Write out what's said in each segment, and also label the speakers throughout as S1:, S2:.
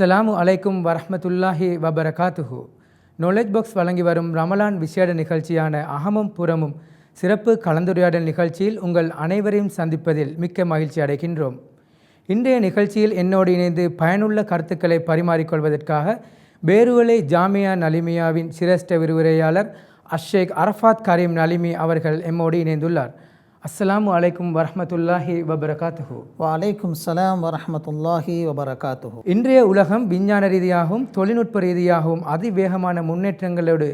S1: அஸ்ஸலாமு அலைக்கும் வரஹ்மத்துல்லாஹி வபரகாத்துஹு. நாலேஜ் பாக்ஸ் வழங்கி வரும் ரமலான் விசேட நிகழ்ச்சியான அகமும் புறமும் சிறப்பு கலந்துரையாடல் நிகழ்ச்சியில் உங்கள் அனைவரையும் சந்திப்பதில் மிக்க மகிழ்ச்சி அடைகின்றோம். இன்றைய நிகழ்ச்சியில் என்னோடு இணைந்து பயனுள்ள கருத்துக்களை பரிமாறிக்கொள்வதற்காக பேருவலை ஜாமியா நலிமியாவின் சிரேஷ்ட விரிவுரையாளர் அஷேக் அரஃபாத் கரீம் நலிமி அவர்கள் எம்மோடு இணைந்துள்ளார். அஸ்ஸலாமு அலைக்கும் வரஹ்மத்துல்லாஹி வபரகாத்துஹு.
S2: வலைக்கும் சலாம் வரஹமத்துல்லாஹி வபரகாத்துஹு.
S1: இன்றைய உலகம் விஞ்ஞான ரீதியாகவும் தொழில்நுட்ப ரீதியாகவும் அதிவேகமான முன்னேற்றங்களோடு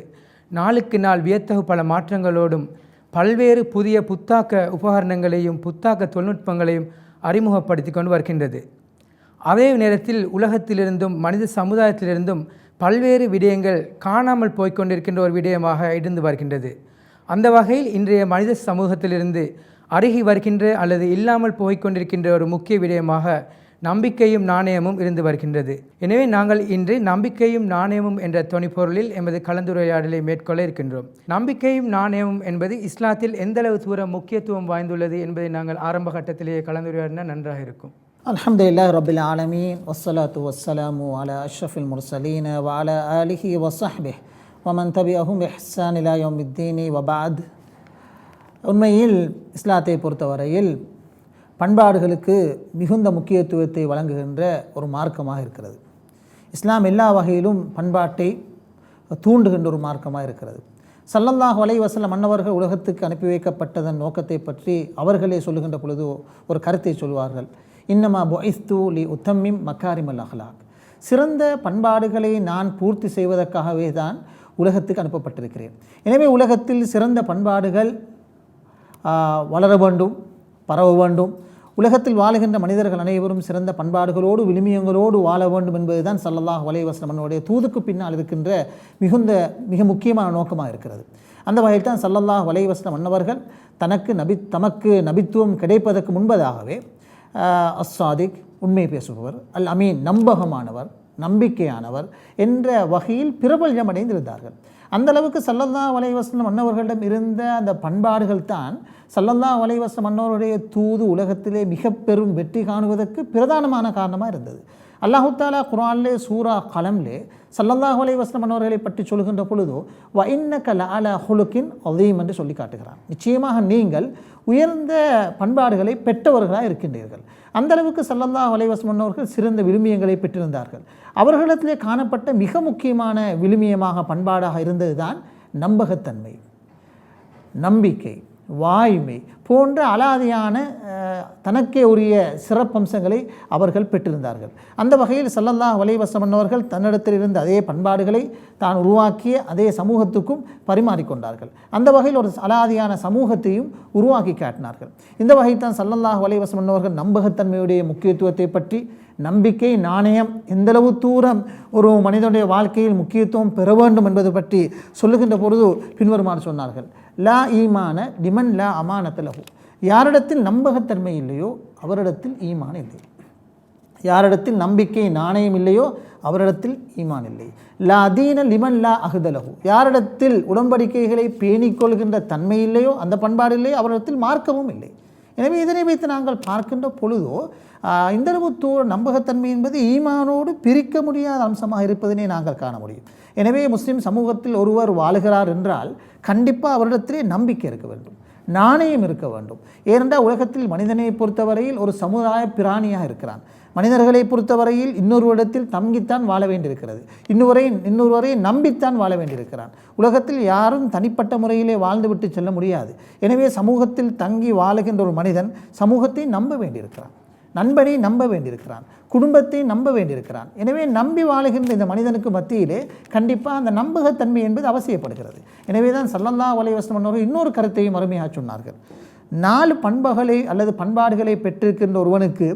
S1: நாளுக்கு நாள் வியத்தகு பல மாற்றங்களோடும் பல்வேறு புதிய புத்தாக்க உபகரணங்களையும் புத்தாக்க தொழில்நுட்பங்களையும் அறிமுகப்படுத்தி கொண்டு வருகின்றது. அதே நேரத்தில் உலகத்திலிருந்தும் மனித சமுதாயத்திலிருந்தும் பல்வேறு விடயங்கள் காணாமல் போய்க்கொண்டிருக்கின்ற ஒரு விடயமாக இருந்து வருகின்றது. அந்த வகையில் இன்றைய மனித சமூகத்திலிருந்து அருகி வருகின்ற அல்லது இல்லாமல் போய்க்கொண்டிருக்கின்ற ஒரு முக்கிய விடயமாக நம்பிக்கையும் நாணயமும் இருந்து வருகின்றது. எனவே நாங்கள் இன்று நம்பிக்கையும் நாணயமும் என்ற தொனிப்பொருளில் எமது கலந்துரையாடலை மேற்கொள்ள இருக்கின்றோம். நம்பிக்கையும் நாணயமும் என்பது இஸ்லாத்தில் எந்தளவு தூரம் முக்கியத்துவம் வாய்ந்துள்ளது என்பதை நாங்கள் ஆரம்ப கட்டத்திலேயே கலந்துரையாடினா நன்றாக இருக்கும்.
S2: அல்ஹம்துலில்லாஹ் ரபில் ஆலமீன். வசலாத்து வசலாமு அலா அஷ்ரஃபில் முர்சலீன் வாலா அலிஹி வஸஹ்பிஹ் வமன் தபிஅஹும் இஹ்சான் இலா யௌமித்தீனி வபாத் உண்மையில் இஸ்லாத்தை பொறுத்தவரையில் பண்பாடுகளுக்கு மிகுந்த முக்கியத்துவத்தை வழங்குகின்ற ஒரு மார்க்கமாக இருக்கிறது. இஸ்லாம் எல்லா வகையிலும் பண்பாட்டை தூண்டுகின்ற ஒரு மார்க்கமாக இருக்கிறது. சல்லல்லாஹு வலை வசல மன்னவர்கள் உலகத்துக்கு அனுப்பி வைக்கப்பட்டதன் நோக்கத்தை பற்றி அவர்களே சொல்லுகின்ற பொழுது ஒரு கருத்தை சொல்வார்கள். இன்னமா பொய்ஸ்து லி உத்தம்மிம் மக்காரிமல் அஹ்லாக். சிறந்த பண்பாடுகளை நான் பூர்த்தி செய்வதற்காகவே தான் உலகத்துக்கு அனுப்பப்பட்டிருக்கிறேன். எனவே உலகத்தில் சிறந்த பண்பாடுகள் வளர வேண்டும் பரவ வேண்டும். உலகத்தில் வாழுகின்ற மனிதர்கள் அனைவரும் சிறந்த பண்பாடுகளோடு விழுமியங்களோடு வாழ வேண்டும் என்பதுதான் சல்லல்லாஹ் வலைவசனமனுடைய தூதுக்கு பின்னால் இருக்கின்ற மிகுந்த மிக முக்கியமான நோக்கமாக இருக்கிறது. அந்த வகையில் தான் சல்லல்லாஹ் வலைவசனம் மன்னவர்கள் தனக்கு நபி தமக்கு நபித்துவம் கிடைப்பதற்கு முன்பதாகவே அஸ்ஸாதிக் உண்மை பேசுபவர் அல் அமீன் நம்பகமானவர் நம்பிக்கையானவர் என்ற வகையில் பிரபல்யம் அடைந்திருந்தார்கள் அந்த அளவுக்கு சல்லல்லா வலைவசனம் மன்னவர்களிடம் இருந்த அந்த பண்பாடுகள் தான் சல்லல்லா வலைவசனம் மன்னவருடைய தூது உலகத்திலே மிக பெரும் வெற்றி காணுவதற்கு பிரதானமான காரணமாக இருந்தது. அல்லாஹு தாலா குரான்லே சூரா கலம்லே சல்லல்லாஹு அலைஹி மன்னவர்களை பற்றி சொல்கின்ற பொழுதோ வ கல அல ஹுலுக்கின் அதீம் என்று சொல்லி காட்டுகிறான். நிச்சயமாக நீங்கள் உயர்ந்த பண்பாடுகளை பெற்றவர்களாக இருக்கின்றீர்கள். அந்தளவுக்கு அளவுக்கு வலைவஸ் முன்னோர்கள் சிறந்த விழுமியங்களை பெற்றிருந்தார்கள். அவர்களிடத்திலே காணப்பட்ட மிக முக்கியமான விழுமியமாக பண்பாடாக இருந்ததுதான் நம்பகத்தன்மை. நம்பிக்கை. வாய்மை போன்ற அலாதியான தனக்கே உரிய சிறப்பம்சங்களை அவர்கள் பெற்றிருந்தார்கள். அந்த வகையில் சல்லல்லாஹ் வலைவசமன்னவர்கள் தன்னிடத்தில் இருந்த அதே பண்பாடுகளை தான் உருவாக்கிய அதே சமூகத்துக்கும் பரிமாறிக்கொண்டார்கள் அந்த வகையில் ஒரு அலாதியான சமூகத்தையும் உருவாக்கி காட்டினார்கள். இந்த வகையில் தான் சல்லல்லாஹ் வலைவசமன்னவர்கள் நம்பகத்தன்மையுடைய முக்கியத்துவத்தை பற்றி நம்பிக்கை நாணயம் எந்தளவு தூரம் ஒரு மனிதனுடைய வாழ்க்கையில் முக்கியத்துவம் பெற வேண்டும் என்பது பற்றி சொல்லுகின்ற பொழுது பின்வருமாறு சொன்னார்கள். லா ஈமான லிமன் லா அமானத்தலகு யாரிடத்தில் நம்பகத்தன்மை இல்லையோ அவரிடத்தில் ஈமான் இல்லை. யாரிடத்தில் நம்பிக்கை நாணயம் இல்லையோ அவரிடத்தில் ஈமான் இல்லை. லா அதீன லிமன் லா அகுதலகு யாரிடத்தில் உடன்படிக்கைகளை பேணிக் கொள்கின்ற தன்மை இல்லையோ அந்த பண்பாடு இல்லையோ அவரிடத்தில் மார்க்கமும் இல்லை. எனவே இதனை வைத்து நாங்கள் பார்க்கின்ற பொழுதோ இந்தளவு தூ தூர நம்பகத்தன்மை என்பது ஈமானோடு பிரிக்க முடியாத அம்சமாக இருப்பதனை நாங்கள் காண முடியும். எனவே முஸ்லிம் சமூகத்தில் ஒருவர் வாழுகிறார் என்றால் கண்டிப்பாக அவரிடத்திலே நம்பிக்கை இருக்க வேண்டும். நாணயம் இருக்க வேண்டும். ஏனென்றால் உலகத்தில் மனிதனை பொறுத்தவரையில் ஒரு சமுதாய பிராணியாக இருக்கிறான். மனிதர்களை பொறுத்தவரையில் இன்னொரு இடத்தில் தங்கித்தான் வாழ வேண்டியிருக்கிறது. இன்னொருவரை இன்னொருவரை நம்பித்தான் வாழ வேண்டியிருக்கிறான். உலகத்தில் யாரும் தனிப்பட்ட முறையிலே வாழ்ந்துவிட்டு செல்ல முடியாது. எனவே சமூகத்தில் தங்கி வாழுகின்ற ஒரு மனிதன் சமூகத்தை நம்ப வேண்டியிருக்கிறான். நண்பனை நம்ப வேண்டியிருக்கிறான். குடும்பத்தை நம்ப வேண்டியிருக்கிறான். எனவே நம்பி வாழுகின்ற இந்த மனிதனுக்கு மத்தியிலே கண்டிப்பாக அந்த நம்பகத்தன்மை என்பது அவசியப்படுகிறது. எனவே தான் சல்லல்லா வலைவசம் அவர்கள் இன்னொரு கருத்தையும் அருமையாக சொன்னார்கள். நாலு பண்புகளை அல்லது பண்பாடுகளை பெற்றிருக்கின்ற ஒருவனுக்கு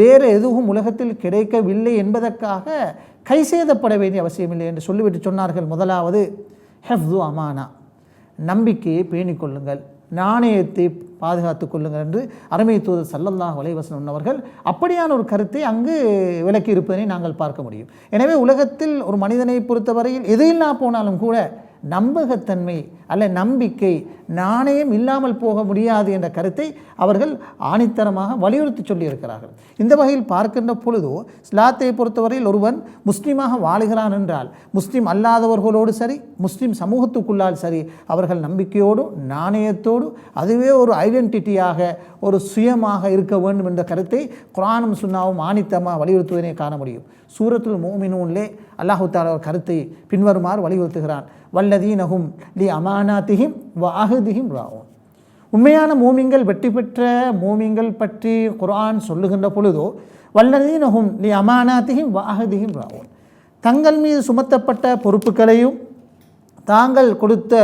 S2: வேறு எதுவும் உலகத்தில் கிடைக்கவில்லை என்பதற்காக கை சேதப்பட வேண்டிய அவசியமில்லை என்று சொல்லிவிட்டு சொன்னார்கள். முதலாவது ஹெஃப்து அமானா. நம்பிக்கையை பேணிக்கொள்ளுங்கள். நாணயத்தை பாதுகாத்து கொள்ளுங்கள் என்று அருமை தூதர் சல்லல்லாஹ் வலைவசன் அவர்கள் அப்படியான ஒரு கருத்தை அங்கு விளக்கி இருப்பதனை நாங்கள் பார்க்க முடியும். எனவே உலகத்தில் ஒரு மனிதனை பொறுத்தவரையில் எதையில்லா போனாலும் கூட நம்பகத்தன்மை அல்ல நம்பிக்கை நாணயம் இல்லாமல் போக முடியாது என்ற கருத்தை அவர்கள் ஆணித்தரமாக வலியுறுத்தி சொல்லியிருக்கிறார்கள். இந்த வகையில் பார்க்கின்ற பொழுதோ இஸ்லாத்தை பொறுத்தவரையில் ஒருவன் முஸ்லீமாக வாழுகிறான் என்றால் முஸ்லீம் அல்லாதவர்களோடு சரி முஸ்லீம் சமூகத்துக்குள்ளால் சரி அவர்கள் நம்பிக்கையோடு நாணயத்தோடு அதுவே ஒரு ஐடென்டிட்டியாக ஒரு சுயமாக இருக்க வேண்டும் என்ற கருத்தை குரானும் சுன்னாவும் ஆணித்தமாக வலியுறுத்துவதனை காண முடியும். சூரத்துல் மோமினூன்லே அல்லாஹு தாலா கருத்தை பின்வருமாறு வலியுறுத்துகிறான். வல்லதீனஹும் லி அமானாத்திஹிம் வ அஹதிஹிம் ராவும் உண்மையான மோமிங்கள் வெற்றி பெற்ற மோமிங்கள் பற்றி குரான் சொல்லுகின்ற பொழுதோ வல்லதீனஹும் லி அமானாத்திஹிம் வ அஹதிஹிம் ராவும் தங்கள் மீது சுமத்தப்பட்ட பொறுப்புகளையும் தாங்கள் கொடுத்த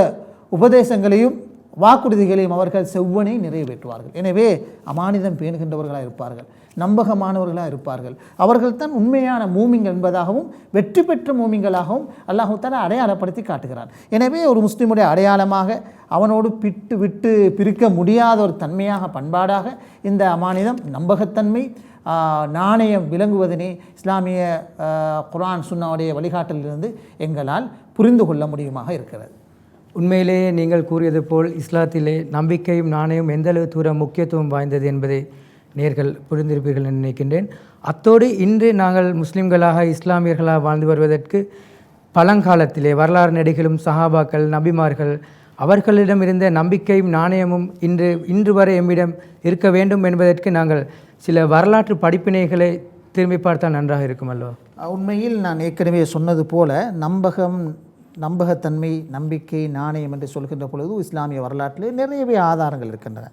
S2: உபதேசங்களையும் வாக்குறுதிகளையும் அவர்கள் செவ்வனை நிறைவேற்றுவார்கள். எனவே அமானிதம் பேணுகின்றவர்களாக இருப்பார்கள் நம்பகமானவர்களாக இருப்பார்கள். அவர்கள் தான் உண்மையான மூமிங்கள் என்பதாகவும் வெற்றி பெற்ற மூமிங்களாகவும் அல்லாஹு அடையாளப்படுத்தி காட்டுகிறார். எனவே ஒரு முஸ்லீமுடைய அடையாளமாக அவனோடு பிட்டு விட்டு பிரிக்க முடியாத ஒரு தன்மையாக பண்பாடாக இந்த அமானிதம் நம்பகத்தன்மை நாணயம் விளங்குவதனை இஸ்லாமிய குரான் சுன்னாவுடைய வழிகாட்டலிலிருந்து எங்களால் புரிந்து கொள்ள முடியுமாக இருக்கிறது.
S1: உண்மையிலேயே நீங்கள் கூறியது போல் இஸ்லாத்திலே நம்பிக்கையும் நாணயம் எந்தளவு தூரம் முக்கியத்துவம் வாய்ந்தது என்பதை நேர்கள் புரிந்திருப்பீர்கள் என்று நினைக்கின்றேன். அத்தோடு இன்று நாங்கள் முஸ்லிம்களாக இஸ்லாமியர்களாக வாழ்ந்து வருவதற்கு பழங்காலத்திலே வரலாறு நடிகளும் சஹாபாக்கள் நபிமார்கள் அவர்களிடம் இருந்த நம்பிக்கையும் நாணயமும் இன்று இன்று வரை எம்மிடம் இருக்க வேண்டும் என்பதற்கு நாங்கள் சில வரலாற்று படிப்பினைகளை திரும்பி பார்த்தால் நன்றாக இருக்கும் அல்லவா
S2: உண்மையில் நான் ஏற்கனவே சொன்னது போல நம்பகம் நம்பகத்தன்மை நம்பிக்கை நாணயம் என்று சொல்கின்ற பொழுது இஸ்லாமிய வரலாற்றிலே நிறையவே ஆதாரங்கள் இருக்கின்றன.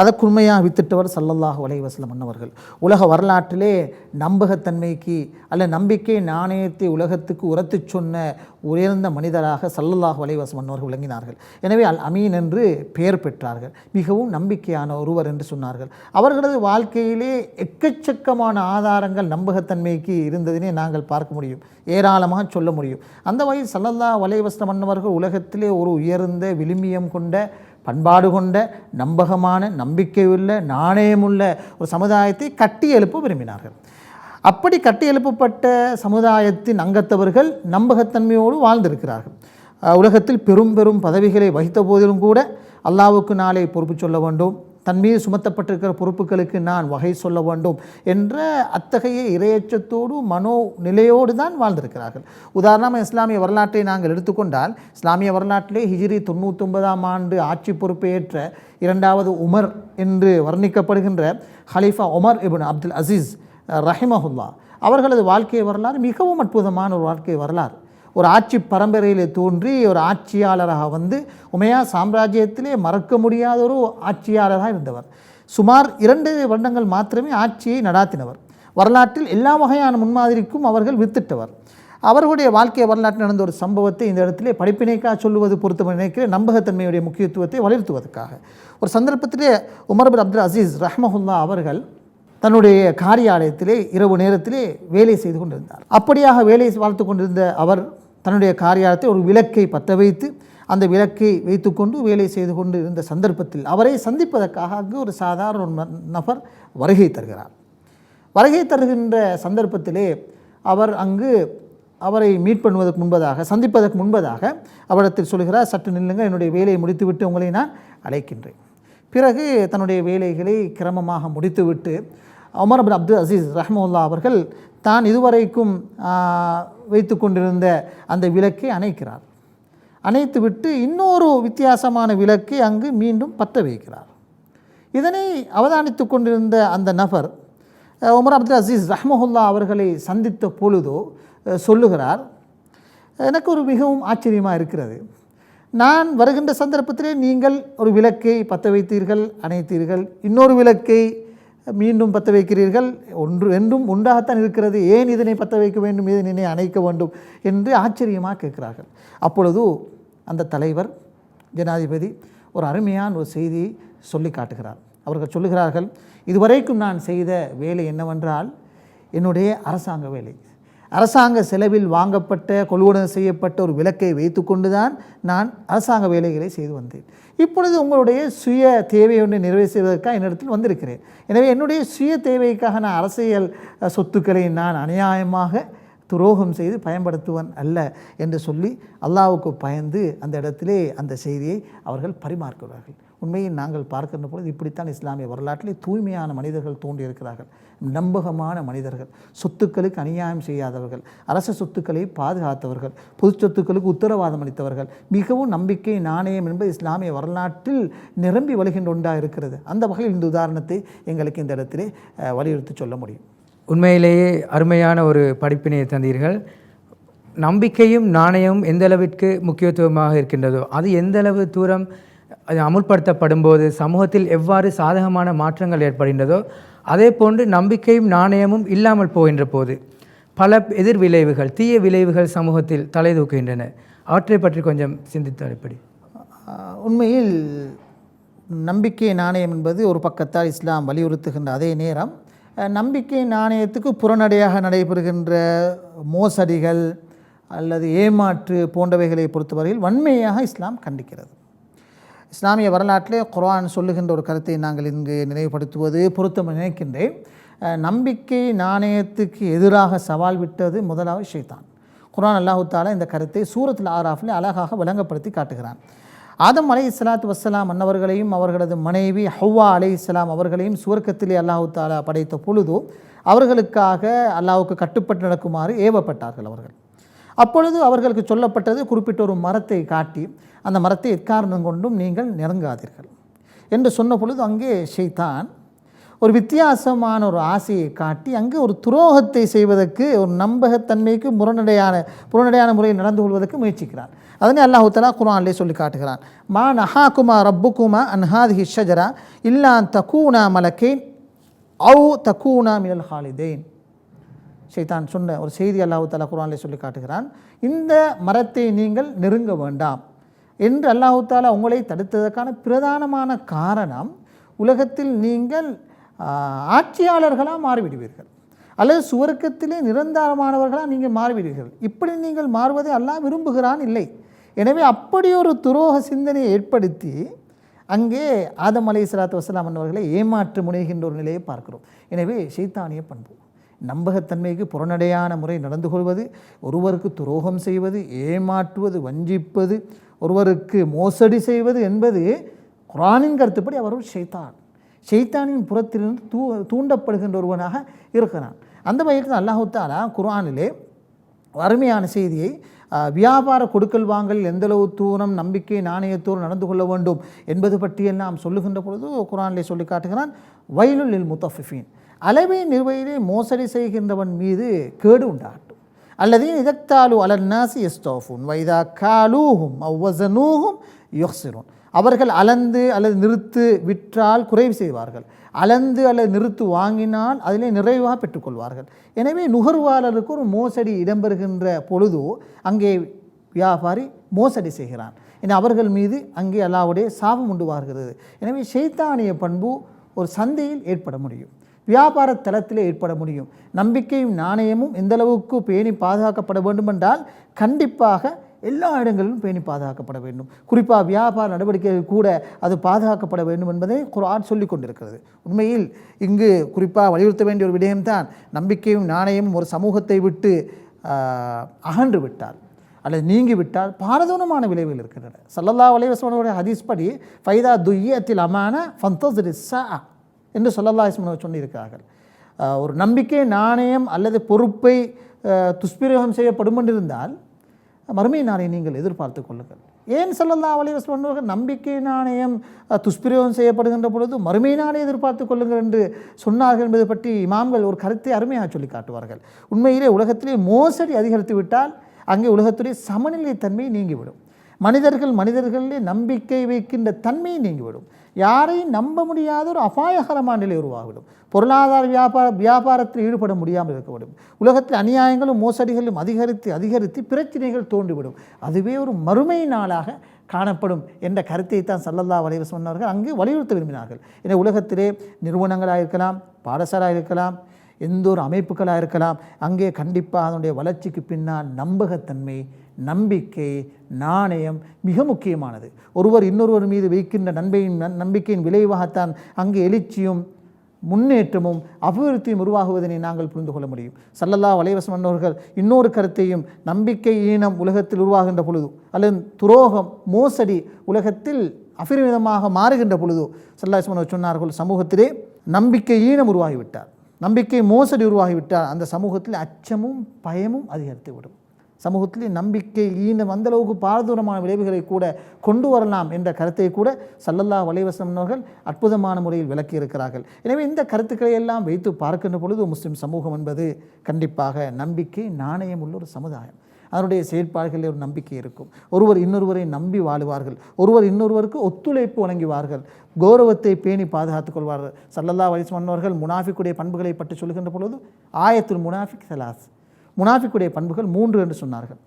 S2: அதற்கு உண்மையாக வித்திட்டவர் சல்லல்லாஹ் அலைஹி வஸல்லம் அன்னவர்கள். உலக வரலாற்றிலே நம்பகத்தன்மைக்கு அல்ல நம்பிக்கை நாணயத்தை உலகத்துக்கு உரத்துச் சொன்ன உயர்ந்த மனிதராக சல்லல்லாஹ் அலைஹி வஸல்லம் அன்னவர்கள் விளங்கினார்கள். எனவே அல் அமீன் என்று பெயர் பெற்றார்கள். மிகவும் நம்பிக்கையான ஒருவர் என்று சொன்னார்கள். அவர்களது வாழ்க்கையிலே எக்கச்சக்கமான ஆதாரங்கள் நம்பகத்தன்மைக்கு இருந்ததினை நாங்கள் பார்க்க முடியும். ஏராளமாக சொல்ல முடியும். அந்த வகையில் சல்லல்லா வலை வஸல்லம் மன்னவர்கள் உலகத்திலே ஒரு உயர்ந்த விழுமியம் கொண்ட பண்பாடு கொண்ட நம்பகமான நம்பிக்கையுள்ள நாணயமுள்ள ஒரு சமுதாயத்தை கட்டி எழுப்ப விரும்பினார்கள். அப்படி கட்டி எழுப்பப்பட்ட சமுதாயத்தின் அங்கத்தவர்கள் நம்பகத்தன்மையோடு வாழ்ந்திருக்கிறார்கள். உலகத்தில் பெரும் பெரும் பதவிகளை வகித்த போதிலும் கூட அல்லாவுக்கு நாளை பொறுப்பு சொல்ல வேண்டும். தன் மீது சுமத்தப்பட்டிருக்கிற பொறுப்புகளுக்கு நான் வகை சொல்ல வேண்டும் என்ற அத்தகைய இரையச்சத்தோடு மனோ நிலையோடு தான் வாழ்ந்திருக்கிறார்கள். உதாரணமாக இஸ்லாமிய வரலாற்றை நாங்கள் எடுத்துக்கொண்டால் இஸ்லாமிய வரலாற்றிலே ஹிஜிரி தொண்ணூத்தொன்பதாம் ஆண்டு ஆட்சி பொறுப்பேற்ற இரண்டாவது உமர் என்று வர்ணிக்கப்படுகின்ற ஹலீஃபா உமர் இபின் அப்துல் அசீஸ் ரஹிமஹுல்லா. அவர்களது வாழ்க்கை வரலாறு மிகவும் அற்புதமான ஒரு வாழ்க்கை வரலாறு. ஒரு ஆட்சி பரம்பரையில் தோன்றி ஒரு ஆட்சியாளராக வந்து உமையா சாம்ராஜ்யத்திலே மறக்க முடியாத ஒரு ஆட்சியாளராக இருந்தவர். சுமார் இரண்டு வருடங்கள் மாத்திரமே ஆட்சியை நடாத்தினவர். வரலாற்றில் எல்லா வகையான முன்மாதிரிக்கும் அவர்கள் வித்திட்டவர். அவர்களுடைய வாழ்க்கை வரலாற்றில் நடந்த ஒரு சம்பவத்தை இந்த இடத்திலே படிப்பினைக்காக சொல்லுவது பொறுத்த நினைக்கிற நம்பகத்தன்மையுடைய முக்கியத்துவத்தை வலியுறுத்துவதற்காக. ஒரு சந்தர்ப்பத்திலே உமர் பின் அப்துல் அசீஸ் ரஹ்மஹுல்லா அவர்கள் தன்னுடைய காரியாலயத்திலே இரவு நேரத்திலே வேலை செய்து கொண்டிருந்தார். அப்படியாக வேலை வாழ்த்து கொண்டிருந்த அவர் தன்னுடைய காரியாலயத்தை ஒரு விளக்கை பற்ற வைத்து அந்த விளக்கை வைத்துக்கொண்டு வேலை செய்து கொண்டு இருந்த சந்தர்ப்பத்தில் அவரை சந்திப்பதற்காக அங்கு ஒரு சாதாரண ஒரு ந- நபர் வருகை தருகிறார். வருகை தருகின்ற சந்தர்ப்பத்திலே அவர் அங்கு அவரை மீட் பண்ணுவதற்கு முன்பதாக சந்திப்பதற்கு முன்பதாக அவரிடத்தில் சொல்கிறார் சற்று நில்லுங்க என்னுடைய வேலையை முடித்துவிட்டு உங்களை நான் அழைக்கின்றேன். பிறகு தன்னுடைய வேலைகளை கிரமமாக முடித்துவிட்டு உமர் அப்துல் அசீஸ் ரஹமுல்லா அவர்கள் தான் இதுவரைக்கும் வைத்து கொண்டிருந்த அந்த விளக்கை அணைக்கிறார். அணைத்துவிட்டு இன்னொரு வித்தியாசமான விளக்கை அங்கு மீண்டும் பற்ற வைக்கிறார். இதனை அவதானித்து கொண்டிருந்த அந்த நபர் உமர் அப்துல் அசீஸ் ரஹ்மஹுல்லா அவர்களை சந்தித்த பொழுதோ சொல்லுகிறார் எனக்கு ஒரு மிகவும் ஆச்சரியமாக இருக்கிறது. நான் வருகின்ற சந்தர்ப்பத்திலே நீங்கள் ஒரு விளக்கை பற்ற வைத்தீர்கள் அணைத்தீர்கள். இன்னொரு விளக்கை மீண்டும் பற்ற வைக்கிறீர்கள். ஒன்று என்றும் உண்டாகத்தான் இருக்கிறது. ஏன் இதனை பற்ற வைக்க வேண்டும்? இதனை அணைக்க வேண்டும்? என்று ஆச்சரியமாக கேட்கிறார்கள். அப்பொழுது அந்த தலைவர் ஜனாதிபதி ஒரு அருமையான ஒரு செய்தியை சொல்லி காட்டுகிறார். அவர்கள் சொல்லுகிறார்கள் இதுவரைக்கும் நான் செய்த வேலை என்னவென்றால் என்னுடைய அரசாங்க வேலை. அரசாங்க செலவில் வாங்கப்பட்ட கொள்வனவு செய்யப்பட்ட ஒரு விளக்கை வைத்துக்கொண்டு தான் நான் அரசாங்க வேலைகளை செய்து வந்தேன். இப்பொழுது உங்களுடைய சுய தேவை ஒன்றை நிறைவே செய்வதற்காக என்னிடத்தில் வந்திருக்கிறேன். எனவே என்னுடைய சுய தேவைக்காக நான் அரசியல் சொத்துக்களை நான் அநியாயமாக துரோகம் செய்து பயன்படுத்துவன் அல்ல என்று சொல்லி அல்லாவுக்கு பயந்து அந்த இடத்திலே அந்த செய்தியை அவர்கள் பரிமாறுகிறார்கள் உண்மையில் நாங்கள் பார்க்கின்ற பொழுது இப்படித்தான் இஸ்லாமிய வரலாற்றிலே தூய்மையான மனிதர்கள் தோன்றியிருக்கிறார்கள். நம்பகமான மனிதர்கள் சொத்துக்களுக்கு அநியாயம் செய்யாதவர்கள் அரச சொத்துக்களை பாதுகாத்தவர்கள் பொது சொத்துக்களுக்கு உத்தரவாதம் அளித்தவர்கள் மிகவும் நம்பிக்கை நாணயம் என்பது இஸ்லாமிய வரலாற்றில் நிரம்பி வழிகின்ற ஒன்றாக இருக்கிறது. அந்த வகையில் இந்த உதாரணத்தை எங்களுக்கு இந்த இடத்திலே வலியுறுத்தி சொல்ல முடியும்.
S1: உண்மையிலேயே அருமையான ஒரு படிப்பினை தந்தீர்கள். நம்பிக்கையும் நாணயமும் எந்தளவிற்கு முக்கியத்துவமாக இருக்கின்றதோ அது எந்த அளவு தூரம் அது அமுல்படுத்தப்படும் போது சமூகத்தில் எவ்வாறு சாதகமான மாற்றங்கள் ஏற்படுகின்றதோ அதே போன்று நம்பிக்கையும் நாணயமும் இல்லாமல் போகின்ற போது பல எதிர் விளைவுகள் தீய விளைவுகள் சமூகத்தில் தலை தூக்குகின்றன. அவற்றை பற்றி கொஞ்சம் சிந்தித்தால் எப்படி?
S2: உண்மையில் நம்பிக்கை நாணயம் என்பது ஒரு பக்கத்தால் இஸ்லாம் வலியுறுத்துகின்ற அதே நேரம் நம்பிக்கை நாணயத்துக்கு புறநடையாக நடைபெறுகின்ற மோசடிகள் அல்லது ஏமாற்று போன்றவைகளை பொறுத்தவரையில் வன்மையாக இஸ்லாம் கண்டிக்கிறது. இஸ்லாமிய வரலாற்றிலே குரான் சொல்லுகின்ற ஒரு கருத்தை நாங்கள் இங்கு நினைவுபடுத்துவது பொருத்தம் நினைக்கின்றேன். நம்பிக்கை நாணயத்துக்கு எதிராக சவால் விட்டது முதலாவது ஷைத்தான். குரான் அல்லாஹு தாலா இந்த கருத்தை சூரத்தில் ஆராஃபில் அழகாக விளங்கப்படுத்தி காட்டுகிறான். ஆதம் அலை இஸ்லாத்து வஸ்ஸலாம் அன்னவர்களையும் அவர்களது மனைவி ஹவ்வா அலை இஸ்லாம் அவர்களையும் சுவர்க்கத்திலே அல்லாஹு தாலா படைத்த பொழுது அவர்களுக்காக அல்லாஹுக்கு கட்டுப்பட்டு நடக்குமாறு ஏவப்பட்டார்கள் அவர்கள். அப்பொழுது அவர்களுக்கு சொல்லப்பட்டது குறிப்பிட்ட ஒரு மரத்தை காட்டி அந்த மரத்தை எக்காரணம் கொண்டும் நீங்கள் நெருங்காதீர்கள். என்று சொன்ன பொழுது அங்கே ஷைத்தான் ஒரு வித்தியாசமான ஒரு ஆசையை காட்டி அங்கே ஒரு துரோகத்தை செய்வதற்கு ஒரு நம்பகத்தன்மைக்கு முரணடையான புறநடையான முறையில் நடந்து கொள்வதற்கு முயற்சிக்கிறான் அதனை அல்லாஹு தலா குரான்லே சொல்லி காட்டுகிறான். மா நஹாக்குமா ரப்புக்குமா அன்ஹாதிஹி ஹிஷஜரா இல்லான் தக்கூனா மலக்கேன் அவு தக்கூனா மினல் ஹாலிதேன். ஷைதான் சொன்ன ஒரு செய்தி அல்லாஹு தாலா குரானிலே சொல்லி காட்டுகிறான் இந்த மரத்தை நீங்கள் நெருங்க வேண்டாம் என்று அல்லாஹு தாலா உங்களை தடுத்ததற்கான பிரதானமான காரணம் உலகத்தில் நீங்கள் ஆட்சியாளர்களாக மாறிவிடுவீர்கள். அல்லது சுவர்க்கத்திலே நிரந்தரமானவர்களாக நீங்கள் மாறிவிடுவீர்கள். இப்படி நீங்கள் மாறுவதை அல்லாஹ் விரும்புகிறான் இல்லை. எனவே அப்படி ஒரு துரோக சிந்தனையை ஏற்படுத்தி அங்கே ஆதம் அலை சலாத்து வசலாம் அவர்களை ஏமாற்று முனைகின்ற ஒரு நிலையை பார்க்கிறோம். எனவே சைத்தானிய பண்பு. நம்பகத்தன்மைக்கு புறநடையான முறை நடந்து கொள்வது ஒருவருக்கு துரோகம் செய்வது ஏமாற்றுவது வஞ்சிப்பது ஒருவருக்கு மோசடி செய்வது என்பது குரானின் கருத்துப்படி அவர் ஒரு ஷைத்தான். ஷைத்தானின் புறத்திலிருந்து தூ தூண்டப்படுகின்ற ஒருவனாக இருக்கிறான். அந்த வகையில் தான் அல்லாஹுத்தாலா குரானிலே வறுமையான செய்தியை வியாபார கொடுக்கல் வாங்கல் எந்தளவு தூரம் நம்பிக்கை நாணயத்தோடு நடந்து கொள்ள வேண்டும் என்பது பற்றியெல்லாம் சொல்லுகின்ற பொழுது குரானிலே சொல்லி காட்டுகிறான் வயலுல் முத்தஃபிஃபீன். அளவை நிறுவையிலே மோசடி செய்கின்றவன் மீது கேடு உண்டாகட்டும். அல்லது இதத்தாலு அலன் நாசி வைதா காலூஹும் அவ்வசனூஹும் யொஹ்சிரும் அவர்கள் அளந்து அல்லது நிறுத்து விற்றால் குறைவு செய்வார்கள். அளந்து அல்லது நிறுத்து வாங்கினால் அதிலே நிறைவாக பெற்றுக்கொள்வார்கள். எனவே நுகர்வாளருக்கு ஒரு மோசடி இடம்பெறுகின்ற பொழுது அங்கே வியாபாரி மோசடி செய்கிறான். என அவர்கள் மீது அங்கே அல்லாவுடைய சாபம் உண்டு வருகிறது எனவே ஷைத்தானிய பண்பு ஒரு சந்தையில் ஏற்பட முடியும். வியாபார தளத்தில் ஏற்பட முடியும். நம்பிக்கையும் நாணயமும் எந்தளவுக்கு பேணி பாதுகாக்கப்பட வேண்டுமென்றால் கண்டிப்பாக எல்லா இடங்களிலும் பேணி பாதுகாக்கப்பட வேண்டும். குறிப்பாக வியாபார நடவடிக்கைகள் கூட அது பாதுகாக்கப்பட வேண்டும் என்பதை குரான் சொல்லிக் கொண்டிருக்கிறது. உண்மையில் இங்கு குறிப்பாக வலியுறுத்த வேண்டிய ஒரு விடயம்தான் நம்பிக்கையும் நாணயமும் ஒரு சமூகத்தை விட்டு அகன்று விட்டால் அல்லது நீங்கிவிட்டால் பாரதூனமான விளைவுகள் இருக்கின்றன. சல்லல்லா அலைவசனுடைய ஹதீஸ் படி ஃபைதா துய்யத்தில் அமான ஃபந்தோசா என்று சொல்லல்லா இஸ்மன் சொல்லியிருக்கிறார்கள். ஒரு நம்பிக்கை நாணயம் அல்லது பொறுப்பை துஷ்பிரயோகம் செய்யப்படும் என்றிருந்தால் மறுமை நாளை நீங்கள் எதிர்பார்த்து கொள்ளுங்கள். ஏன் சொல்லல்லா அலைவசன் நம்பிக்கை நாணயம் துஷ்பிரயோகம் செய்யப்படுகின்ற பொழுது மறுமை நாளை எதிர்பார்த்து கொள்ளுங்கள் என்று சொன்னார்கள் என்பது பற்றி இமாம்கள் ஒரு கருத்தை அருமையாக சொல்லி காட்டுவார்கள். உண்மையிலே உலகத்திலே மோசடி அதிகரித்து விட்டால் அங்கே உலகத்துடைய சமநிலை தன்மை நீங்கிவிடும். மனிதர்கள் மனிதர்களிலே நம்பிக்கை வைக்கின்ற தன்மை நீங்கிவிடும். யாரையும் நம்ப முடியாத ஒரு அபாயகரமான நிலை உருவாகிவிடும். பொருளாதார வியாபார வியாபாரத்தில் ஈடுபட முடியாமல் இருக்கவிடும். உலகத்தில் அநியாயங்களும் மோசடிகளும் அதிகரித்து அதிகரித்து பிரச்சனைகள் தோன்றிவிடும். அதுவே ஒரு மறுமை நாளாக காணப்படும் என்ற கருத்தை தான் சல்லல்லா வலைவர் சொன்னார்கள் அங்கு வலியுறுத்த விரும்பினார்கள். என உலகத்திலே நிறுவனங்களாக இருக்கலாம் பாடசாலாக இருக்கலாம் எந்த ஒரு அமைப்புகளாக இருக்கலாம் அங்கே கண்டிப்பாக அதனுடைய வளர்ச்சிக்கு பின்னால் நம்பகத்தன்மை நம்பிக்கை நாணயம் மிக முக்கியமானது. ஒருவர் இன்னொருவர் மீது வைக்கின்ற நன்மையின் நன்- நம்பிக்கையின் விளைவாகத்தான் அங்கு எழுச்சியும் முன்னேற்றமும் அபிவிருத்தியும் உருவாகுவதனை நாங்கள் புரிந்து கொள்ள முடியும். சல்லல்லா வலைவசம் மன்னர்கள் இன்னொரு கருத்தையும் நம்பிக்கை ஈனம் உலகத்தில் உருவாகின்ற பொழுது அல்லது துரோகம் மோசடி உலகத்தில் அபிரிமிதமாக மாறுகின்ற பொழுது சல்லாஸ்மன் சொன்னார்கள் சமூகத்திலே நம்பிக்கை ஈனம் உருவாகிவிட்டார். நம்பிக்கை மோசடி உருவாகிவிட்டால் அந்த சமூகத்தில் அச்சமும் பயமும் அதிகரித்து விடும் சமூகத்தில் நம்பிக்கை ஈனம் அந்த அளவுக்கு பாரதூரமான விளைவுகளை கூட கொண்டு வரலாம் என்ற கருத்தை கூட சல்லல்லா வலைவசம்னவர்கள் அற்புதமான முறையில் விளக்கி இருக்கிறார்கள் எனவே இந்த கருத்துக்களை எல்லாம் வைத்து பார்க்கின்ற பொழுது முஸ்லிம் சமூகம் என்பது கண்டிப்பாக நம்பிக்கை நாணயம் உள்ள ஒரு சமுதாயம். அதனுடைய செயற்பாடுகளில் ஒரு நம்பிக்கை இருக்கும். ஒருவர் இன்னொருவரை நம்பி வாழுவார்கள். ஒருவர் இன்னொருவருக்கு ஒத்துழைப்பு வழங்குவார்கள். கௌரவத்தை பேணி பாதுகாத்துக் கொள்வார்கள். சல்லல்லா வலிஸ்மன்னவர்கள் முனாஃபிக்குடைய பண்புகளை பற்றி சொல்கின்ற பொழுது ஆயத்துல் முனாஃபிக் சலாஸ். முனாஃபிக்குடைய பண்புகள் மூன்று என்று சொன்னார்கள்.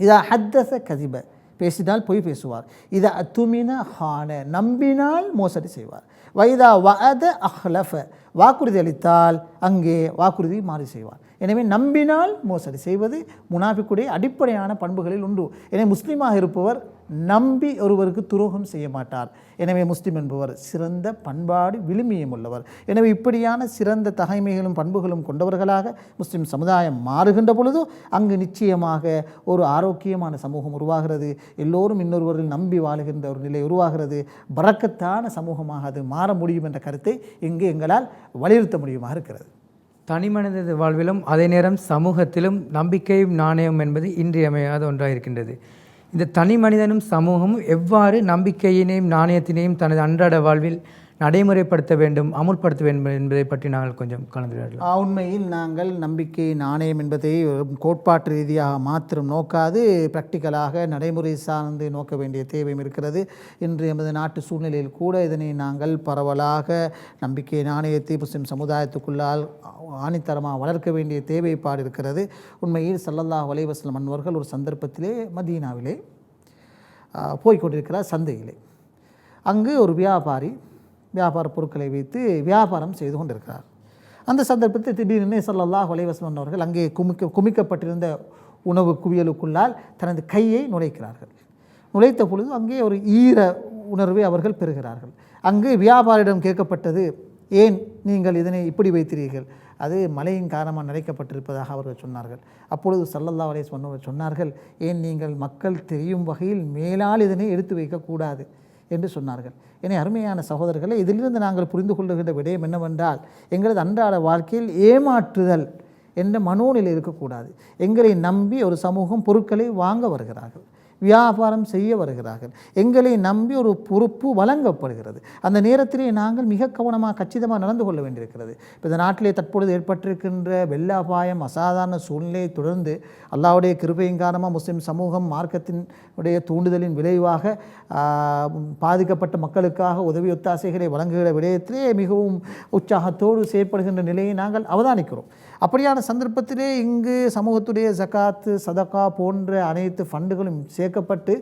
S2: இதா ஹத்தச கதிப பேசினால் பொய் பேசுவார். இதா துமின ஹான. நம்பினால் மோசடி செய்வார். வைதா வத அஹ்லஃப. வாக்குறுதி அளித்தால் அங்கே வாக்குறுதி மாறி செய்வார். எனவே நம்பினால் மோசடி செய்வது முனாஃபிக்குடைய அடிப்படையான பண்புகளில் உண்டு எனவே முஸ்லீமாக இருப்பவர் நம்பி ஒருவருக்கு துரோகம் செய்ய மாட்டார். எனவே முஸ்லிம் என்பவர் சிறந்த பண்பாடு விழுமியம் உள்ளவர். எனவே இப்படியான சிறந்த தகைமைகளும் பண்புகளும் கொண்டவர்களாக முஸ்லிம் சமுதாயம் மாறுகின்ற பொழுது அங்கு நிச்சயமாக ஒரு ஆரோக்கியமான சமூகம் உருவாகிறது. எல்லோரும் இன்னொருவரில் நம்பி வாழுகின்ற ஒரு நிலை உருவாகிறது. பறக்கத்தான சமூகமாக அது மாற முடியும் என்ற கருத்தை இங்கு எங்களால் வலியுறுத்த முடியுமா இருக்கிறது.
S1: தனிமனித வாழ்விலும் அதே நேரம் சமூகத்திலும் நம்பிக்கையும் நாணயம் என்பது இன்றியமையாத ஒன்றாக இருக்கின்றது இந்த தனி மனிதனும் சமூகமும் எவ்வாறு நம்பிக்கையினையும் நாணயத்தினையும் தனது அன்றாட வாழ்வில் நடைமுறைப்படுத்த வேண்டும் அமுல்படுத்த வேண்டும் என்பதை பற்றி நாங்கள் கொஞ்சம் கலந்துரையாடலாம்.
S2: உண்மையில் நாங்கள் நம்பிக்கை நாணயம் என்பதை ஒரு கோட்பாட்டு ரீதியாக மாத்திரம் நோக்காது ப்ராக்டிக்கலாக நடைமுறை சார்ந்து நோக்க வேண்டிய தேவையும் இருக்கிறது. இன்று எமது நாட்டு சூழ்நிலையில் கூட இதனை நாங்கள் பரவலாக நம்பிக்கை நாணயத்தை முஸ்லிம் சமுதாயத்துக்குள்ளால் ஆணித்தரமாக வளர்க்க வேண்டிய தேவைப்பாடு இருக்கிறது. உண்மையில் சல்லல்லா வலைவசலம் அன்வர்கள் ஒரு சந்தர்ப்பத்திலே மதீனாவிலே போய்கொண்டிருக்கிறார் சந்தையிலே. அங்கு ஒரு வியாபாரி வியாபார பொருட்களை வைத்து வியாபாரம் செய்து கொண்டிருக்கிறார். அந்த சந்தர்ப்பத்தில் திடீரென ஸல்லல்லாஹு ஒலைவசன் அவர்கள் அங்கே குமிக்க குமிக்கப்பட்டிருந்த உணவு குவியலுக்குள்ளால் தனது கையை நுழைக்கிறார்கள். நுழைத்த பொழுது அங்கே ஒரு ஈர உணர்வை அவர்கள் பெறுகிறார்கள். அங்கு வியாபாரியிடம் கேட்கப்பட்டது ஏன் நீங்கள் இதனை இப்படி வைத்தீர்கள் அது மழையின் காரணமாக நிறைக்கப்பட்டிருப்பதாக அவர்கள் சொன்னார்கள். அப்பொழுது சல்லல்லா அலேஸ் சொன்னவர் சொன்னார்கள் ஏன் நீங்கள் மக்கள் தெரியும் வகையில் மேலால் இதனை எடுத்து வைக்கக்கூடாது? என்று சொன்னார்கள். என அருமையான சகோதரர்களை இதிலிருந்து நாங்கள் புரிந்து கொள்ளுகின்ற விடயம் என்னவென்றால் எங்களது அன்றாட வாழ்க்கையில் ஏமாற்றுதல் என்ற மனோநிலை இருக்கக்கூடாது. எங்களை நம்பி ஒரு சமூகம் பொருட்களை வாங்க வருகிறார்கள். வியாபாரம் செய்ய வருகிறார்கள். எங்களை நம்பி ஒரு பொறுப்பு வழங்கப்படுகிறது. அந்த நேரத்திலே நாங்கள் மிக கவனமாக கச்சிதமாக நடந்து கொள்ள வேண்டியிருக்கிறது. இப்போ இந்த நாட்டிலே தற்பொழுது ஏற்பட்டிருக்கின்ற வெள்ள அபாயம் அசாதாரண சூழ்நிலையை தொடர்ந்து அல்லாவுடைய கிருபையின் காரணமாக முஸ்லீம் சமூகம் மார்க்கத்தினுடைய தூண்டுதலின் விளைவாக பாதிக்கப்பட்ட மக்களுக்காக உதவி ஒத்தாசைகளை வழங்குகிற விடயத்திலே மிகவும் உற்சாகத்தோடு செயற்படுகின்ற நிலையை நாங்கள் அவதானிக்கிறோம். அப்படியான சந்தர்ப்பத்திலே இங்கு சமூகத்துடைய ஜகாத்து சதகா போன்ற அனைத்து ஃபண்டுகளும் சேர்க்கப்பட்டு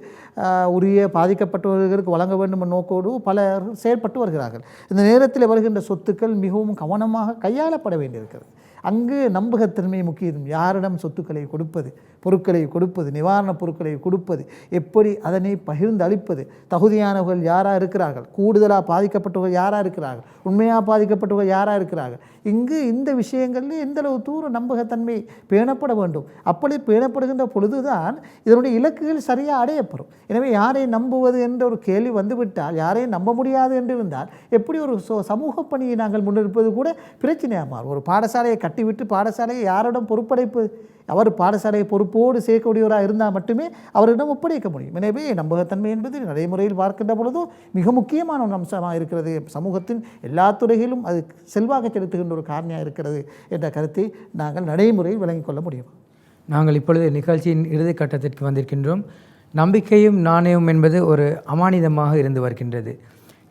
S2: உரிய பாதிக்கப்பட்டவர்களுக்கு வழங்க வேண்டும் நோக்கோடு பலர் செயற்பட்டு வருகிறார்கள். இந்த நேரத்தில் வருகின்ற சொத்துக்கள் மிகவும் கவனமாக கையாளப்பட வேண்டியிருக்கிறது. அங்கு நம்பகத்தன்மை முக்கியம். யாரிடம் சொத்துக்களை கொடுப்பது? பொருட்களை கொடுப்பது நிவாரணப் பொருட்களை கொடுப்பது எப்படி அதனை பகிர்ந்து அளிப்பது தகுதியானவர்கள் யாராக இருக்கிறார்கள் கூடுதலாக பாதிக்கப்பட்டவர்கள் யாராக இருக்கிறார்கள் உண்மையாக பாதிக்கப்பட்டவர்கள் யாராக இருக்கிறார்கள் இங்கு இந்த விஷயங்களில் எந்தளவு தூரம் நம்பகத்தன்மை பேணப்பட வேண்டும்? அப்படி பேணப்படுகின்ற பொழுதுதான் இதனுடைய இலக்குகள் சரியாக அடையப்படும். எனவே யாரை நம்புவது என்ற ஒரு கேள்வி வந்துவிட்டால் யாரையும் நம்ப முடியாது என்று இருந்தால் எப்படி ஒரு சோ- சமூக பணியை நாங்கள் முன்னெடுப்பது கூட பிரச்சனையாக மாறும். ஒரு பாடசாலையை கட்டிவிட்டு பாடசாலையை யாரிடம் பொறுப்படைப்பது? அவர் பாடசாலையை பொறுப்போடு சேர்க்கக்கூடியவராக இருந்தால் மட்டுமே அவரிடம் ஒப்படைக்க முடியும். எனவே நம்பகத்தன்மை என்பது நடைமுறையில் பார்க்கின்ற பொழுதும் மிக முக்கியமான ஒரு அம்சமாக இருக்கிறது. சமூகத்தின் எல்லா துறைகளிலும் அது செல்வாக்கு செலுத்துகின்ற ஒரு காரணியாக இருக்கிறது என்ற கருத்தை நாங்கள் நடைமுறையில் விளங்கிக் கொள்ள முடியும்.
S1: நாங்கள் இப்பொழுது நிகழ்ச்சியின் இறுதி கட்டத்திற்கு வந்திருக்கின்றோம். நம்பிக்கையும் நாணயம் என்பது ஒரு அமானிதமாக இருந்து வருகின்றது.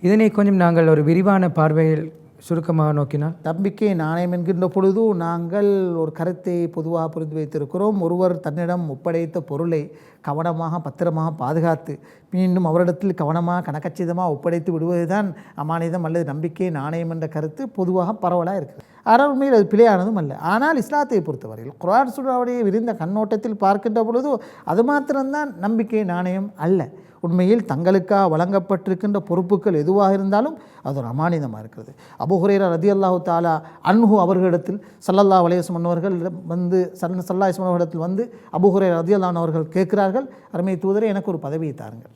S1: இதனை கொஞ்சம் நாங்கள் ஒரு விரிவான பார்வையில் சுருக்கமாக நோக்கினால்
S2: நம்பிக்கை நாணயம் என்கின்ற பொழுது நாங்கள் ஒரு கருத்தை பொதுவாக புரிந்து வைத்திருக்கிறோம். ஒருவர் தன்னிடம் ஒப்படைத்த பொருளை கவனமாக பத்திரமாக பாதுகாத்து மீண்டும் அவரிடத்தில் கவனமாக கணக்கச்சிதமாக ஒப்படைத்து விடுவதுதான் அமானிதம் அல்லது நம்பிக்கை நாணயம் என்ற கருத்து பொதுவாக பரவலாக இருக்குது. ஆனால் உண்மையில் அது பிழையானதும் அல்ல. ஆனால் இஸ்லாத்தை பொறுத்தவரையில் குரான் சுடாவுடைய விரிந்த கண்ணோட்டத்தில் பார்க்கின்ற பொழுது அது மாத்திரம்தான் நம்பிக்கை நாணயம் அல்ல. உண்மையில் தங்களுக்காக வழங்கப்பட்டிருக்கின்ற பொறுப்புகள் எதுவாக இருந்தாலும் அது ஒரு அமானிதமாக இருக்கிறது. அபுஹுரேரா ரதி அல்லாஹு தாலா அன்ஹு அவர்களிடத்தில் சல்லல்லா வலையசமன் அவர்கள் வந்து சல்லா இஸ்மன் அவர்களிடத்தில் வந்து அபுஹுரே ரதி அல்லான் அவர்கள் கேட்கிறார்கள் அருமை தூதரே எனக்கு ஒரு பதவியை தாருங்கள்.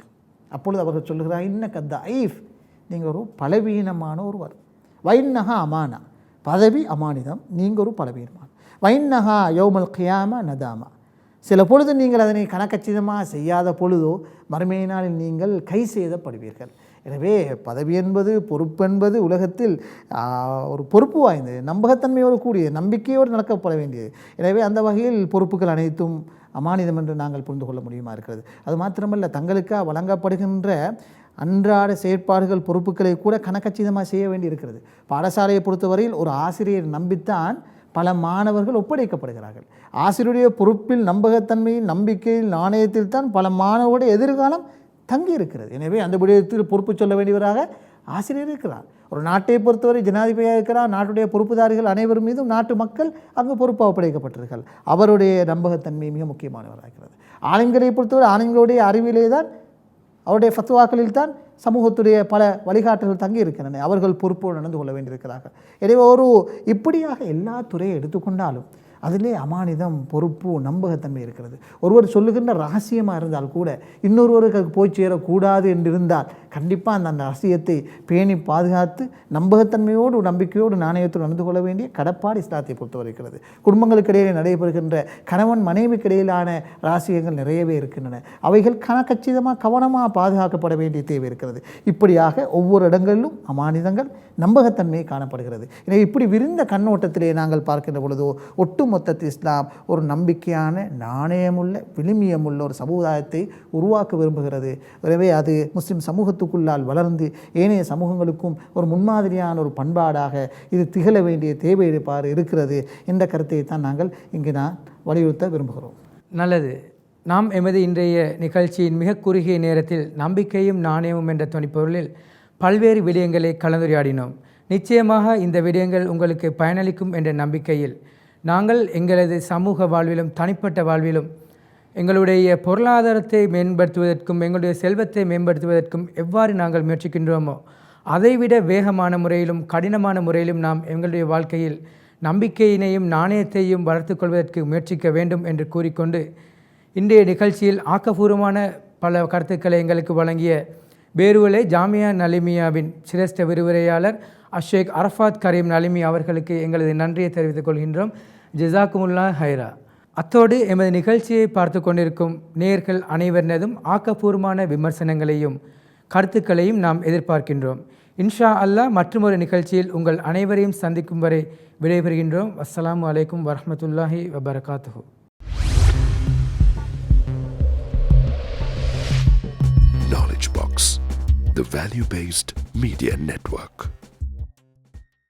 S2: அப்பொழுது அவர்கள் சொல்லுகிறார் இன்ன கத்த ஐஃப் நீங்கள் ஒரு பலவீனமான ஒருவர். வைநகா அமானா. பதவி அமானிதம் நீங்கள் ஒரு பலவீனமான. வைநகா யோமல் கியாமா நதாமா. சில பொழுது நீங்கள் அதனை கணக்கச்சிதமாக செய்யாத பொழுதோ மறுமை நாளில் நீங்கள் கை செய்தப்படுவீர்கள் எனவே பதவி என்பது பொறுப்பு என்பது உலகத்தில் ஒரு பொறுப்பு வாய்ந்தது நம்பகத்தன்மையோடு கூடிய நம்பிக்கையோடு நடக்கப்பட வேண்டியது. எனவே அந்த வகையில் பொறுப்புகள் அனைத்தும் அமானிதம் என்று நாங்கள் புரிந்து கொள்ள முடியுமா இருக்கிறது? அது மாத்திரமல்ல தங்களுக்காக வழங்கப்படுகின்ற அன்றாட செயற்பாடுகள் பொறுப்புகளை கூட கணக்கச்சிதமாக செய்ய வேண்டி இருக்கிறது பாடசாலையை பொறுத்தவரையில் ஒரு ஆசிரியர் நம்பித்தான் பல மாணவர்கள் ஒப்படைக்கப்படுகிறார்கள். ஆசிரியருடைய பொறுப்பில் நம்பகத்தன்மையில் நம்பிக்கையில் நாணயத்தில் தான் பல மாணவர்களுடைய எதிர்காலம் தங்கி இருக்கிறது எனவே அந்த விடயத்தில் பொறுப்பு சொல்ல வேண்டியவராக ஆசிரியர் இருக்கிறார். ஒரு நாட்டை பொறுத்தவரை ஜனாதிபதியாக இருக்கிறார். நாட்டுடைய பொறுப்புதாரிகள் அனைவரும் மீதும் நாட்டு மக்கள் அங்கு பொறுப்பு ஒப்படைக்கப்பட்டிருக்கிறார் அவருடைய நம்பகத்தன்மை மிக முக்கியமானவராக இருக்கிறது. ஆண்களை பொறுத்தவரை ஆலயங்களுடைய அறிவிலே தான் அவருடைய ஃபத்துவாக்களில் தான் சமூகத்துடைய பல வழிகாட்டுகள் தங்கி இருக்கின்றன அவர்கள் பொறுப்போடு நடந்து கொள்ள வேண்டியிருக்கிறார்கள். எனவே ஒரு இப்படியாக எல்லா துறையை எடுத்துக்கொண்டாலும் அதிலே அமானிதம் பொறுப்பு நம்பகத்தன்மை இருக்கிறது. ஒருவர் சொல்லுகின்ற ரகசியமாக இருந்தால் கூட இன்னொருவருக்கு போய் சேரக்கூடாது என்று இருந்தால் கண்டிப்பாக அந்த அந்த ரகசியத்தை பேணி பாதுகாத்து நம்பகத்தன்மையோடு நம்பிக்கையோடு நாணயத்தோடு நடந்து கொள்ள வேண்டிய கடப்பாடு இஸ்லாத்தை பொறுத்தவரைக்கிறது. குடும்பங்களுக்கு இடையிலே நடைபெறுகின்ற கணவன் மனைவிக்கு இடையிலான ரகசியங்கள் நிறையவே இருக்கின்றன. அவைகள் கன கச்சிதமாக கவனமாக பாதுகாக்கப்பட வேண்டிய தேவை இருக்கிறது. இப்படியாக ஒவ்வொரு இடங்களிலும் அமானிதங்கள் நம்பகத்தன்மை காணப்படுகிறது. எனவே இப்படி விரிந்த கண்ணோட்டத்திலே நாங்கள் பார்க்கின்ற பொழுதோ ஒட்டுமொத்தத்தில் இஸ்லாம் ஒரு நம்பிக்கையான நாணயமுள்ள விழுமியமுள்ள ஒரு சமுதாயத்தை உருவாக்க விரும்புகிறது. எனவே அது முஸ்லிம் சமூகத்துக்குள்ளால் வளர்ந்து ஏனைய சமூகங்களுக்கும் ஒரு முன்மாதிரியான ஒரு பண்பாடாக இது திகழ வேண்டிய தேவை எடுப்பார் இருக்கிறது என்ற கருத்தை தான் நாங்கள் இங்கு நான் வலியுறுத்த விரும்புகிறோம்.
S1: நல்லது. நாம் எமது இன்றைய நிகழ்ச்சியின் மிக குறுகிய நேரத்தில் நம்பிக்கையும் நாணயமும் என்ற துணிப்பொருளில் பல்வேறு விடயங்களை கலந்துரையாடினோம். நிச்சயமாக இந்த விடயங்கள் உங்களுக்கு பயனளிக்கும் என்ற நம்பிக்கையில். நாங்கள் எங்களது சமூக வாழ்விலும் தனிப்பட்ட வாழ்விலும் எங்களுடைய பொருளாதாரத்தை மேம்படுத்துவதற்கும் எங்களுடைய செல்வத்தை மேம்படுத்துவதற்கும் எவ்வாறு நாங்கள் முயற்சிக்கின்றோமோ அதைவிட வேகமான முறையிலும் கடினமான முறையிலும் நாம் எங்களுடைய வாழ்க்கையில் நம்பிக்கையினையும் நாணயத்தையும் வளர்த்து கொள்வதற்கு முயற்சிக்க வேண்டும் என்று கூறிக்கொண்டு இன்றைய நிகழ்ச்சியில் ஆக்கப்பூர்வமான பல கருத்துக்களை எங்களுக்கு வழங்கிய பேருவலை ஜாமியா நலிமியாவின் சிரேஷ்ட விரிவுரையாளர் அஷேக் அரஃபாத் கரீம் நலிமி அவர்களுக்கு எங்களது நன்றியை தெரிவித்துக் கொள்கின்றோம். ஜிசாக்குமுல்லா ஹைரா. அத்தோடு எமது நிகழ்ச்சியை பார்த்து கொண்டிருக்கும் நேயர்கள் அனைவரினதும் ஆக்கப்பூர்வமான விமர்சனங்களையும் கருத்துக்களையும் நாம் எதிர்பார்க்கின்றோம். இன்ஷா அல்லா மற்றொரு நிகழ்ச்சியில் உங்கள் அனைவரையும் சந்திக்கும் வரை விடைபெறுகின்றோம். அஸ்லாம் அலைக்கும் வரமத்துல்லாஹி வபரகாத்துஹு.
S3: Knowledge Box, the value based media network.